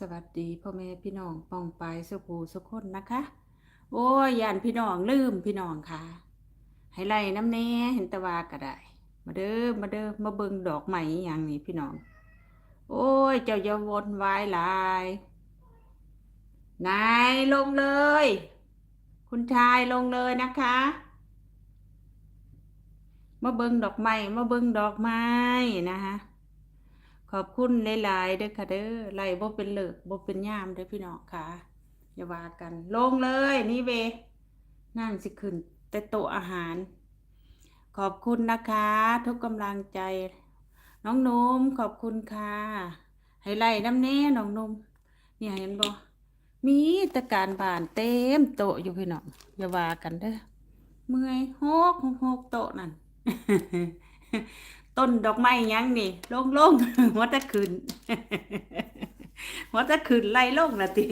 สวัสดีพ่อแม่พี่น้องปองไปสุภูสุขคนนะคะ โอ้ยยานพี่น้องลืมพี่น้องค่ะ ให้ไล่น้ำแน่เห็นตะวาก็ได้ มาเด้อมาเด้อมาเบิ่งดอกใหม่อย่างนี้พี่น้อง โอ้ยเจ้าอย่าวนวายหลายนายลงเลย คุณชายลงเลยนะคะมาเบิ่งดอกไม้มาเบิ่งดอกไม้นะคะ อบคุณหลายๆเด้อค่ะเด้อไล่บ่เป็นเลิกบ่เป็นยามเด้อพี่น้องค่ะ อย่าว่ากัน ลงเลยนี่เวนั่งสิขึ้นแต่โต๊ะอาหาร ขอบคุณนะคะ ทุกกำลังใจ น้องนุ่มขอบคุณค่ะ ให้ไล่น้ำแน่น้องนุ่มเนี่ยเห็นบ่มีตะการบานเต็มโต๊ะอยู่พี่น้องอย่าว่ากันเด้อเมื่อยหกหกหกโต๊ะนั่น ต้นดอกไม้ยังนี่โล่งลงหัวตะขืนหัวตะขืนไล่โล่งละติ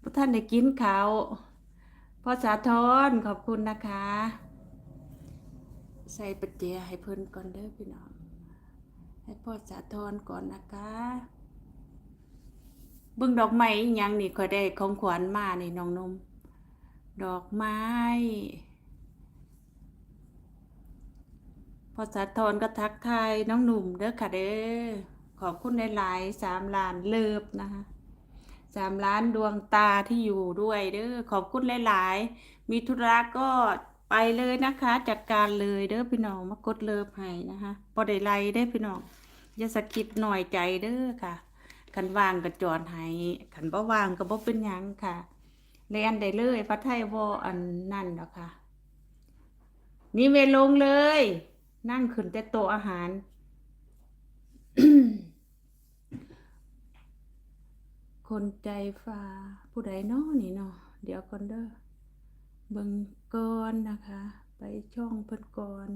พระท่านได้กินข้าวพ่อสาธรขอบคุณนะคะ ใส่ปัจเจยให้เพิ่นก่อนเด้อพี่น้อง ให้พ่อสาธรก่อนนะคะเบิ่งดอกไม้ยังนี่ค่อยได้ของขวัญมานี่น้องนม ดอกไม้ พอสาธรก็ทักทายน้องหนุ่มเด้อค่ะเด้อขอบคุณหลายๆสามล้านเลิฟนะคะสามล้านดวงตาที่อยู่ด้วยเด้อขอบคุณหลายๆ มีธุระก็ไปเลยนะคะ จัดการเลยเด้อพี่น้องมากดเลิฟให้นะคะพอได้ไล่ได้อพี่น้องอย่าสะกิดหน่อยใจเด้อค่ะขันวางก็จอดให้ขันบ่วางก็บ่เป็นยังค่ะเรียนได้เลยพระไทยบ่อันนั่นดอกค่ะนี่เวลงเลย นั่งขึ้นแต่โต๊ะอาหาร คนใจฟ้าผู้ใดน้อนี่เนาะเดี๋ยวก่อนเด้อเบิ่งก่อนนะคะ ไปช่องเพิ่นก่อน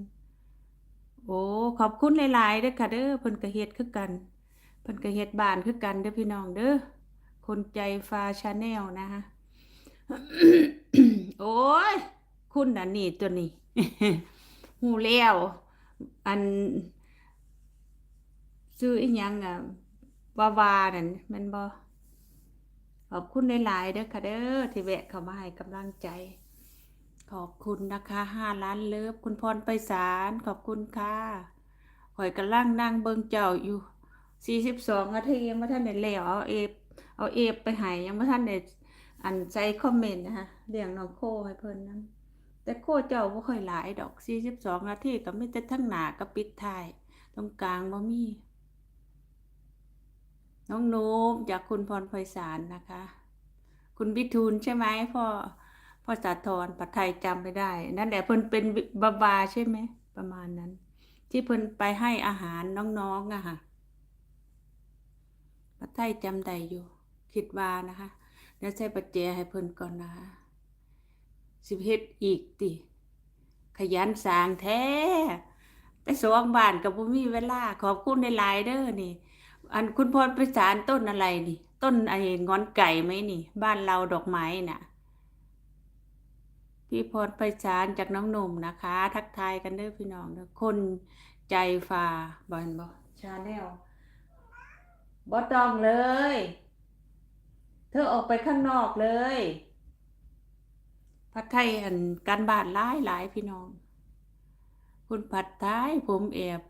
โอ้ขอบคุณหลายๆเด้อค่ะเด้อเพิ่นก็เฮ็ดคือกันเพิ่นก็เฮ็ดบ้านคือกันเด้อพี่น้องเด้อคนใจฟ้าชาแนลนะคะโอ้ย คุณน่ะนี่ตัวนี้หูแล้ว อันซื้ออีหยังอะวาวานั่นมันบ่ขอบคุณหลายๆเด้อค่ะเด้อที่แวะเข้ามาให้กำลังใจ ขอบคุณนะคะห้าล้านเลิฟคุณพรไปสารขอบคุณค่ะข่อยกำลังนั่งเบิงเจ้าอยู่สี่สิบสองนาทียังไม่ทันได้แล้วเอาเอฟเอาเอฟไปห้ยังไม่ทันได้อันใจคอมเมนต์นะคะเลี้ยงน้องโคให้เพิ่นนั้น แต่โคเจ้าบ่ค่อยหลายดอกสี่สิบสองนาทีก็มีแต่ทั้งหน้ากับปิดท้าย ตรงกลางบ่มี น้องโนมจากคุณพรไพศาลนะคะ คุณบิทูลใช่ไหมพ่อพ่อสาธรปัทไทยจำไม่ได้ นั่นแหละเพิ่นเป็นบาบาใช่ไหม ประมาณนั้น ที่เพิ่นไปให้อาหารน้องๆอะค่ะปัทไทยจำได้อยู่ คิดว่านะคะเดี๋ยวใส่ปัจเจให้เพิ่นก่อนนะคะ สิบเฮ็ดอีกติ ขยันสร้างแท้ ไปสวงบ้านกับบ่มีเวลา ขอบคุณหลายๆเด้อนี่ อันคุณพรไปสารต้นอะไรนี่ ต้นไอ้งอนไก่ไหมนี่ บ้านเราดอกไม้น่ะ พี่พรไปสารจากน้องหนุ่มนะคะ ทักทายกันเด้อพี่น้องเด้อคนใจฟ้าบอนบอชาแนลบ่ต้องเลย เธอออกไปข้างนอกเลย ผัดไทยอันการบ้านหลายหลายพี่น้อง คุณผัดไทยผมแอบ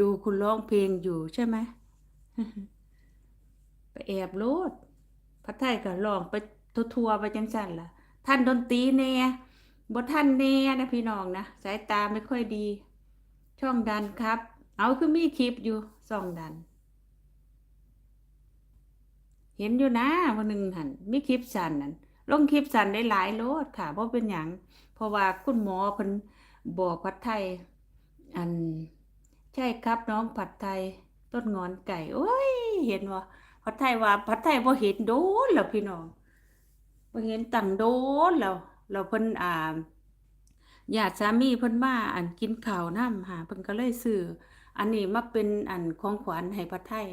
ดูคุณร้องเพลงอยู่ใช่ไหมไปแอบโลดผัดไทยก็ร้องไปทัวร์ไปจังสันล่ะ ท่านดนตรีแน่บ่ท่านแน่นะพี่น้องนะสายตาไม่ค่อยดี ช่องดันครับ เอาคือมีคลิปอยู่ส่องดัน เห็นอยู่นะวันหนึ่งหันมีคลิปสันนั่น ลงคลิปสั่นได้หลายโลดค่ะเพราะเป็นหยังเพราะว่าคุณหมอเพิ่นบอกผัดไทย อันใช่ครับน้องผัดไทยต้นงอนไก่ โอ้ย เห็นว่าผัดไทยว่าผัดไทยบ่เห็นโดนแล้วพี่น้องบ่เห็นตั้งโดนแล้วแล้วเพิ่นอ่าญาติสามีเพิ่นมาอันกินข้าวน้ำหาเพิ่นก็เลยซื้ออันนี้มาเป็นอันของขวัญให้ผัดไทย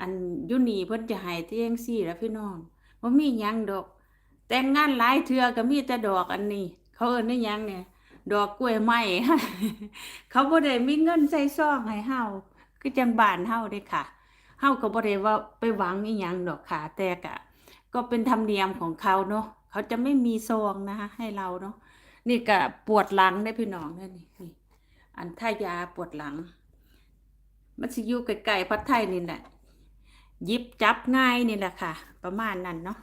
อันยู่นี่เพิ่นจะให้แต่จังซี่แล่ะพี่น้องบ่มีหยังดอก แต่งงานหลายเทือก็มีแต่ดอกอันนี้ เขาเอิ้นได้ยังเนี่ย ดอกกล้วยไม้เขาบ่ได้มีเงินใส่ซองให้เฮาคือจังบ้านเฮาเด้ค่ะเฮาก็บ่ได้ว่าไปหวังอีหยังดอกค่ะ แต่ก็ก็เป็นธรรมเนียมของเขาเนาะเขาจะไม่มีซองนะคะให้เราเนาะนี่ก็ปวดหลังได้พี่น้องเด้นี่นี่อันท่ายาปวดหลัง มันสิอยู่ใกลๆพัดไทยนี่แหละยิบจับง่ายนี่แหละค่ะ ประมาณนั้นเนาะ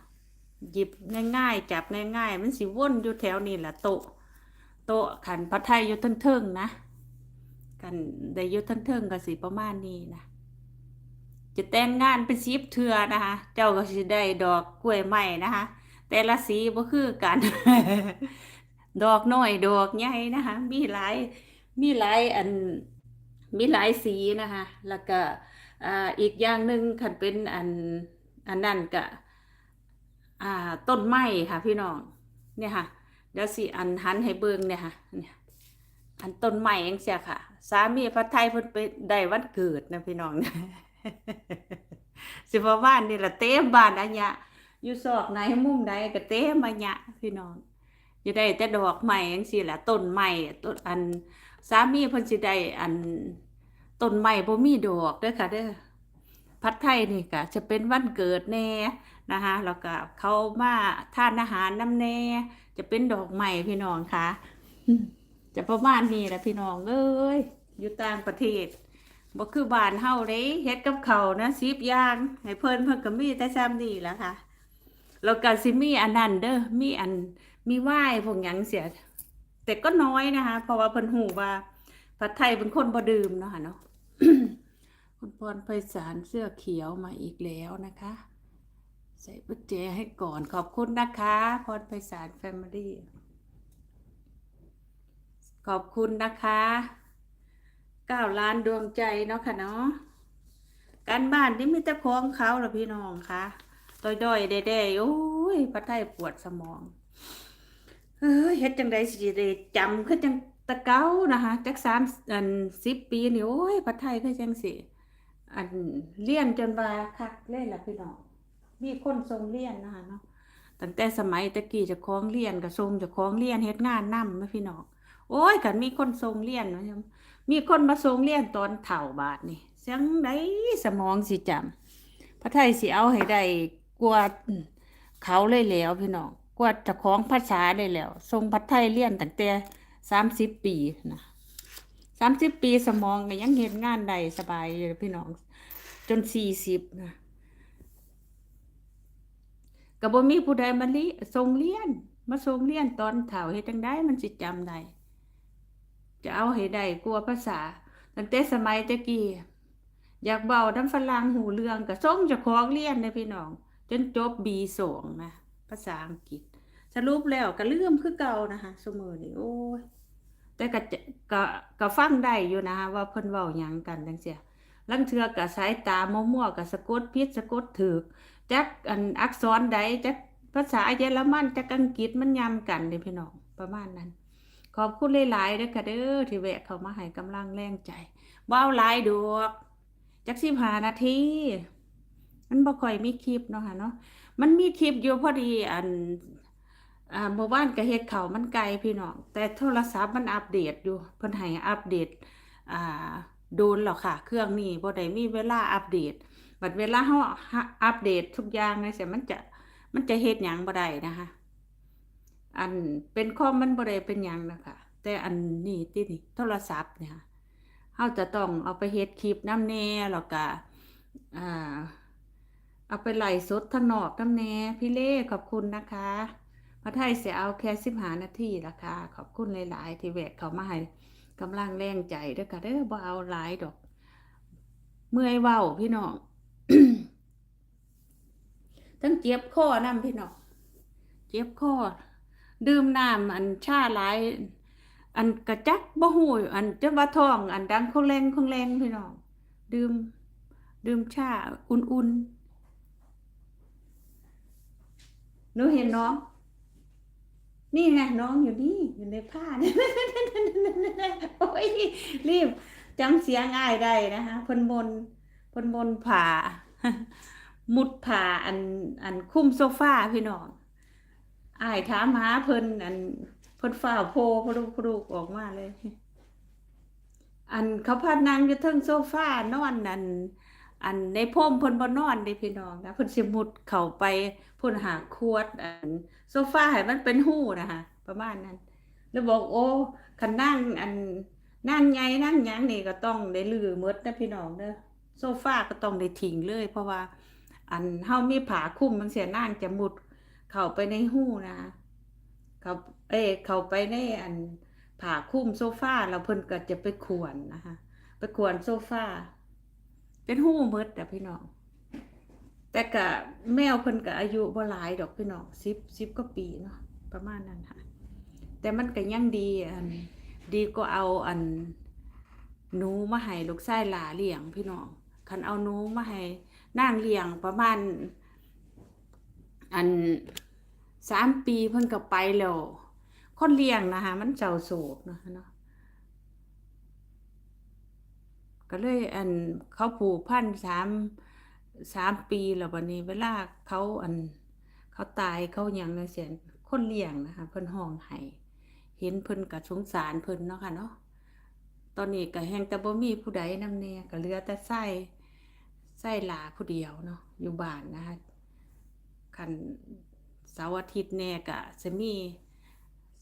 หยิบง่ายๆ จับง่ายๆ มันสิวนอยู่แถวนี่แหละโต๊ะโต๊ะขันพัดไทยอยู่เทิงๆนะกันได้อยุทันเทิงก็สิประมาณนี้นะจะแต่งงานเป็นสีเทือนะคะ เจ้าก็สิได้ดอกกล้วยไม้นะคะ แต่ละสีบ่คือกัน ดอกน้อยดอกใหญ่นะคะ มีหลายมีหลายอันมีหลายสีนะคะ แล้วก็อีกอย่างหนึ่งคันเป็นอันอันนั้นก็ อ่าต้นไม้ค่ะพี่น้องเนี่ยค่ะเดี๋ยวสิอันหันให้เบิ่งเนี่ยค่ะเนี่ยอันต้นใหม่เองเสียค่ะ สามีพระไทยเพิ่นไปได้วันเกิดนะพี่น้องสิว่าบ้านนี่ละเต็มบ้านอันยะอยู่ซอกไหนมุมใดก็เต็มอันยะพี่น้องอยู่ได้แต่ดอกใหม่จังซี่ล่ะต้นใหม่ต้นอันสามีเพิ่นสิได้อันต้นใหม่บ่มีดอกเด้อค่ะเด้อพัดไทยนี่ก็จะเป็นวันเกิดแน่ นะคะแล้วก็เขามาทานอาหารน้ำแน่จะเป็นดอกใหม่พี่น้องค่ะจะประมาณนี้แหละพี่น้องเอ้ยอยู่ต่างประเทศบ่คือบ้านเฮาเด้เฮ็ดกับเขานะสิบย่างให้เพิ่นเพิ่นก็มีแต่ซ้ำนี่แหละค่ะแล้วก็สิมีอันนั้นเด้อมีอันมีไหว้พวกหยังเสีย แต่ก็น้อยนะคะ เพราะว่าเพิ่นฮู้ว่าผัดไทยเป็นคนบ่ดื่มเนาะค่ะเนาะคุณพรไพศาลเสื้อเขียวมาอีกแล้วนะคะ ใส่กุญแจให้ก่อนขอบคุณนะคะ พรไพศาลแฟมิลี่ ขอบคุณนะคะเก้าล้านดวงใจเนาะค่ะเนาะการบ้านนี่มีแต่ของเขาละพี่น้องคะต้อยด้อยๆแด่ๆโอ้ยพระไทยปวดสมองเฮ้ยเฮ็ดจังไดสิได้จำคือจังตะเก้านะคะจักสามอันสิบปีนี่โอ้ยพระไทยคือจังสิอันเลี้ยนจนว่าคักเล่นละพี่น้อง มีคนทรงเลี้ยนนะคะเนาะตั้งแต่สมัยตะกี้จะคล้องเลี้ยนกับทรงจะคล้องเลี้ยนเฮ็ดงานนำไหมพี่น้องโอ้ยกันมีคนทรงเรียนว่าจังมีคนมาทรงเรียนตอนเฒ่าบาดนี่เสียงไดสมองสิจำพระไทยสิเอาให้ได้กว่าเขาเลยแล้วพี่น้องกว่าเจ้องภาษาได้แล้วทรงพระไทยเรียนตั้งแต่สามสิบปีนะสามสิบปีสมองก็ยังเฮ็ดงานได้สบายอยู่พี่น้อง จนสี่สิบนะ ก็บ่มีผู้ใดมาลิทรงเรียน มาทรงเรียนตอนเฒ่าเฮ็ดจังได้มันสิจำได้จะเอาให้ได้กลัวภาษาตั้งแต่สมัยตะกี้อยากเบาน้ำฝรั่งหูเรื่องก็ส่งเจ้าของเรียนนะพี่น้อง จนจบ B2 นะภาษาอังกฤษ สรุปแล้วก็ลืมคือเก่านะคะสมอนี่โอ้ยแต่ก็จะก็ก็ฟังได้อยู่นะคะว่าเพิ่นเว้าหยังกันจังซี่ ลังเทือก็สายตามั่วๆก็สะกดผิดสะกดถูกจักอันอักษรใดจักภาษาเยอรมันจักอังกฤษมันยำกันเด้พี่น้องประมาณนั้น ขอบคุณหลายๆเด้อค่ะเด้อที่แวะเข้ามาให้กำลังแรงใจว้าวหลายดอกจักสิบหานาทีมันบ่ค่อยมีคลิปเนาะค่ะเนาะมันมีคลิปอยู่พอดีอันอ่าเมื่อวานก็เฮ็ดข้ามันไก่พี่น้องแต่โทรศัพท์มันอัปเดตอยู่เพิ่นให้อัปเดตอ่า โดนแล้วค่ะ เครื่องนี้บ่ได้มีเวลาอัปเดต บัดเวลาเฮาอัปเดตทุกอย่างเลยเสียมันจะมันจะเฮ็ดหยังบ่ได้นะคะ อันเป็นคอมันบ่ได้เป็นหยังนะคะแต่อันนี้ที่นี่โทรศัพท์เนี่ยเฮาจะต้องเอาไปเฮ็ดคลิปน้ำแน่แล้วก็อ่าเอาไปไล่สดทางนอกน้ำแน่พี่เล่ขอบคุณนะคะพระไทยเสิเอาแค่15นาทีละค่ะ ขอบคุณหลาย ๆ ที่แวะเข้ามาให้ กำลังแรงใจเด้อค่ะเด้อบ่เอาหลายดอก เมื่อยเว้าพี่น้องทั้งเจ็บคอนำพี่น้องเจ็บคอดื่มน้ำอันชาหลายอันกระจักบ่หูอันจะว่าท้อง อันดังคงแรงคงแรงพี่น้องดื่มดื่มชาอุ่นๆหนูเห็นน้อง นี่ไงน้องอยู่นี่อยู่ในผ้าเนี่ยโอ้ยรีบจำเสียง่ายได้นะคะพนบนพนบนผ่า มุดผ่าอันอันคุ้มโซฟาพี่น้องอ้ายถามหาเพิ่นอันเพิ่นฝ้าโพพรุพรุออกมาเลย อันเขาพานางอยู่เทิงโซฟานอนนั่น อันในพมเพิ่นบ่นอนเด้พี่น้องนะเพิ่นสิมุดเข้าไปเพิ่นหาขวดอันโซฟาให้มันเป็นหู้นะคะประมาณนั้น แล้วบอกโอ้คันนั่งอันนั่งไงนั่งหยังนี่ก็ต้องได้ลื้อหมดนะพี่น้องเด้อโซฟาก็ต้องได้ทิ้งเลย เพราะว่า อันเฮามีผาคลุมมันเสียนั่งจะมุดเข้าไปในหู้นะเขาเอ้เข้าไปในอันผาคลุมโซฟาแล้วเพิ่นก็จะไปขวนนะคะไปขวนโซฟา เป็นหู้หมดอะพี่น้อง แต่กะแมวเพิ่นก็อายุบ่หลายดอกพี่น้องสิบสิบกว่าปีเนาะประมาณนั้นค่ะ แต่มันก็ยังดีอันดีก็เอาอันหนูมาให้ลูกชายหลาเลี้ยงพี่น้องคันเอาหนูมาให้นางเลี้ยงประมาณ อันสามปีเพิ่นก็ไปแล้วคนเลี้ยงนะคะมันเจ้าโศกนะคะเนาะ ก็เลยอันเขาผูกพันสามสามปีแล้ววันนี้ เวลาเขาอันเขาตายเขาหยังเสียนคนเลี้ยงนะคะเพิ่นห้องไห้เห็นเพิ่นก็สงสารเพิ่นเนาะค่ะเนาะตอนนี้ก็แฮงแต่บ่มีผู้ใดนำแน่ก็เหลือแต่ไส้ไส้หลาผู้เดียวเนาะอยู่บ้านนะคะคันเสาร์อาทิตย์แน่ก็สิมี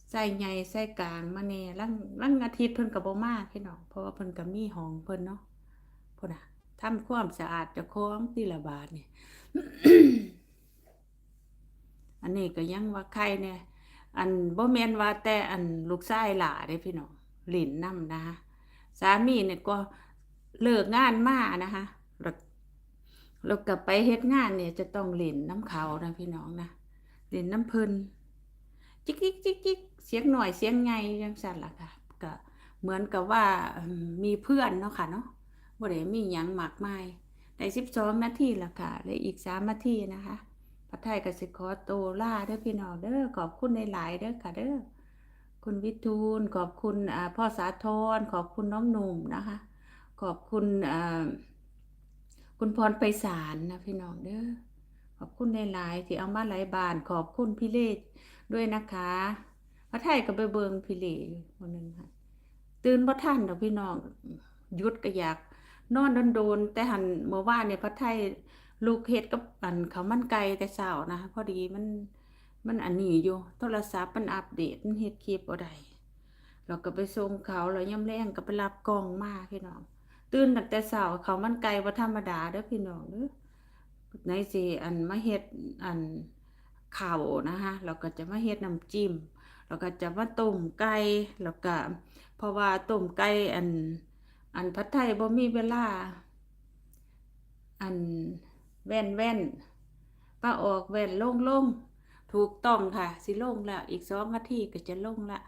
ไส้ใหญ่ไส้กลางมาแน่ลังลังอาทิตย์เพิ่นก็บ่มาพี่น้องเพราะว่าเพิ่นก็มีห้องเพิ่นเนาะพ่นน่ะทำความสะอาดเจ้าของทีละบาทนี่ยอันนี้ก็ยังว่าใครเนี่ยอันบ่แมนว่าแต่อันลูกชายหล่าเด้พี่น้องหลินน้ำนะคะ สามีเนี่ยก็เลิกงานมานะคะแล้วแล้วก็ไปเฮ็ดงานเนี่ยจะต้องหลินน้ำเขานะพี่น้องนะหลินน้ำเพิ่นจิกจิกจิกจิก เสียงหน่อยเสียงไงจังซั่นล่ะค่ะก็เหมือนกับว่ามีเพื่อนเนาะค่ะเนาะบ่ได้มีหยังมากมายได้12นาทีละค่ะเหลืออีก3นาทีนะคะพัดไทยกสิขอโตวลาเด้อพี่น้องเด้อขอบคุณในหลายเด้อค่ะเด้อคุณวิทูลขอบคุณพ่อสาธรขอบคุณน้องหนุ่มนะคะ ขอบคุณคุณพรไปสารนะพี่น้องเด้อขอบคุณในหลายที่เอามาหลายบานขอบคุณพี่เลศด้วยนะคะ พัดไทยก็ไปเบิงพี่เลศวันหนึงค่ะ ตื่นบ่ทันดอกพี่น้องยุดก็อยากนอนโดนๆแต่หันเมื่อวานเนี่ยพัดไทยลูกเฮ็ดกับอันเขามันไก่แต่เช้านะพอดีมันมันอันนี้อยู่โทรศัพท์มันอัปเดตมันเฮ็ดคลิปบ่ได้เราก็ไปส่งเขาแล้วย่ำแรงก็ไปรับกองมาพี่น้อง ตื่นตั้งแต่เช้าเขามันไก่บ่ธรรมดาเด้อพี่น้องเด้อไหนสิอันมาเฮ็ดอันข้าวนะคะแล้วก็จะมาเฮ็ดน้ำจิ้ม แล้วก็จะมาต้มไก่แล้วก็เพราะว่าต้มไก่อัน อันผัดไทยบ่มีเวลา อันแว่นแว่นป้าออกแว่นโล่งลงถูกต้องค่ะ สิโล่งแล้วอีกสองนาทีก็จะโล่งละ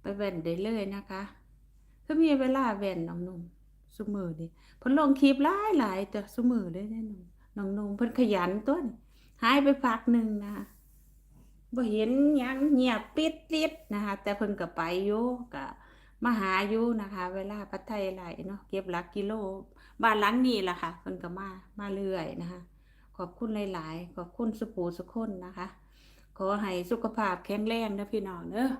ไปแว่นได้เลยนะคะคือมีเวลาแว่นน้องหนุ่มสมือดิพนลงคลิปหลายหลายแต่สมือเลยแน่นอนน้องหนุ่มเพิ่นขยันตัวนี่หายไปพักหนึ่งนะคะ บ่เห็นยังเงียบปิดลิดนะคะ แต่เพิ่นก็ไปอยู่ก็มาหาอยู่นะคะ เวลาพัดไทยไหลเนาะเก็บหลักกิโลบ้านหลังนี้ล่ะค่ะเพิ่นก็มามาเรื่อยนะคะ ขอบคุณหลาย ๆ ขอบคุณสุปูสุคนนะคะ ขอให้สุขภาพแข็งแรงนะพี่น้องเด้อ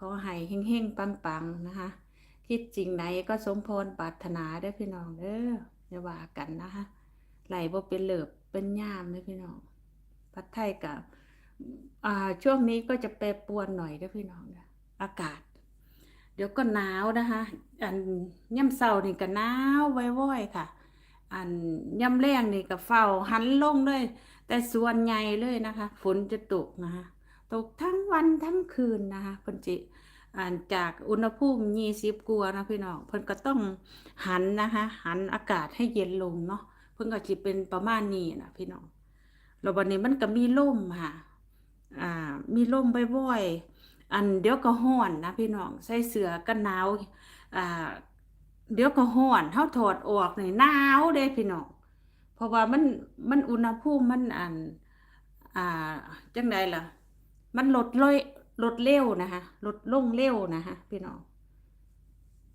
ขอให้เฮงๆปังๆนะคะคิดจริงไหนก็สมพรปรารถนาเด้พี่น้องเด้ออย่าว่ากันนะคะ ไหลบ่เป็นเหลือบเป็นย่ามเด้อพี่น้อง พัดไทยกับ ช่วงนี้ก็จะแปรปรวนหน่อยด้อพี่น้องเด้อากาศ เดี๋ยวก็หนาวนะคะ อันย่ำเช้านี่ก็หนาวไว้ยๆค่ะ อันย่ำแรงนี่ก็เฝ้าหันลงเลย แต่ส่วนใหญ่เลยนะคะ ฝนจะตกนะคะตกทั้งวันทั้งคืนนะคะพิ่นจิอ่านจากอุณหภูมิยี่สิบกว่านะพี่น้องเพิ่นก็ต้องหันนะคะหันอากาศให้เย็นลงเนาะเพิ่นก็จะเป็นประมาณนี้นะพี่น้องแล้ววันนี้มันก็มีลมค่ะ อ่ามีลมบ่อยๆอันเดี๋ยวก็ร้อนนะพี่น้องใส่เสื้อกันหนาวอ่าเดี๋ยวก็ร้อนเฮาถอดออกนี่หนาวเด้พี่น้องเพราะว่ามันมันอุณหภูมิมันอันอ่าจังไดล่ะ มันลดลอยลดเร็วนะคะลดลงเร็วนะคะพี่น้อง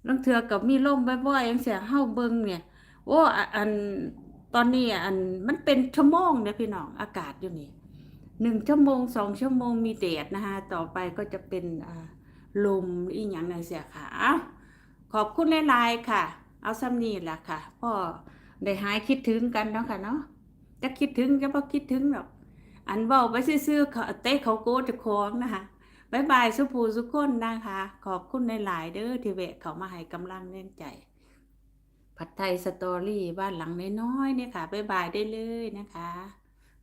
ลางเทือกับมีลมบ่อยๆจังซี่เฮาเบิ่งเนี่ย โอ้อันตอนนี้อันมันเป็นชั่วโมงเด้อพี่น้องอากาศอยู่นี่ หนึ่งชั่วโมงสองชั่วโมงมีแดดนะคะต่อไปก็จะเป็นลมอีหยังนั่นเสียค่ะอ้าวขอบคุณหลายๆค่ะ เอาซ้ำนี้แหละค่ะพ่อได้หายคิดถึงกันเนาะค่ะเนาะจะคิดถึงจะบ่คิดถึงหรอก อันเว้าไปซื่อๆเขาเตะเขาโกเจ้าของนะคะบายบายสุภูสุคนนะคะ ขอบคุณหลายๆเด้อที่แวะเขามาให้กำลังแรงใจ ผัดไทยสตอรี่บ้านหลังน้อยๆเนี่ยค่ะบายบายได้เลยนะคะ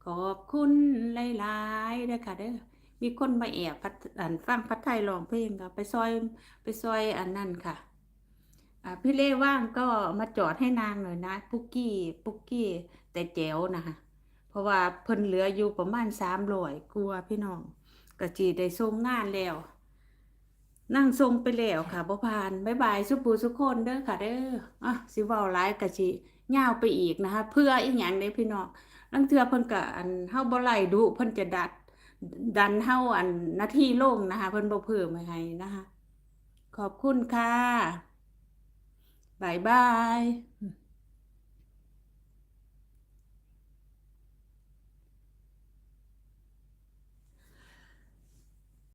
ขอบคุณหลายๆเด้อค่ะเด้อมีคนมาแอบพัดอันฟังผัดไทยร้องเพลงค่ะไปซอยไปซอยอันนั่นค่ะอ่าพี่เล่ว่างก็มาจอดให้นางหน่อยนะปุกกี้ปุกกี้แต่แจ๋วนะคะเพราะว่าเพิ่นเหลืออยู่ประมาณสามร้อยกลัวพี่น้องก็จีได้ส่งงานแล้ว นั่งทรงไปแล้วค่ะบ่ผ่านบ๊ายบายสุปูสุคนเด้อค่ะเด้ออะสิเว้าหลายก็สิยาไปอีกนะคะ เพื่ออีหยังเด้พี่น้อง ลังเทื่อเพิ่นก็อันเฮาบ่ไล่ดุเพิ่นจะดัด ดันเฮาอันหน้าที่ลงนะคะเพิ่นบ่เพิ่มให้นะคะ ขอบคุณค่ะบายบาย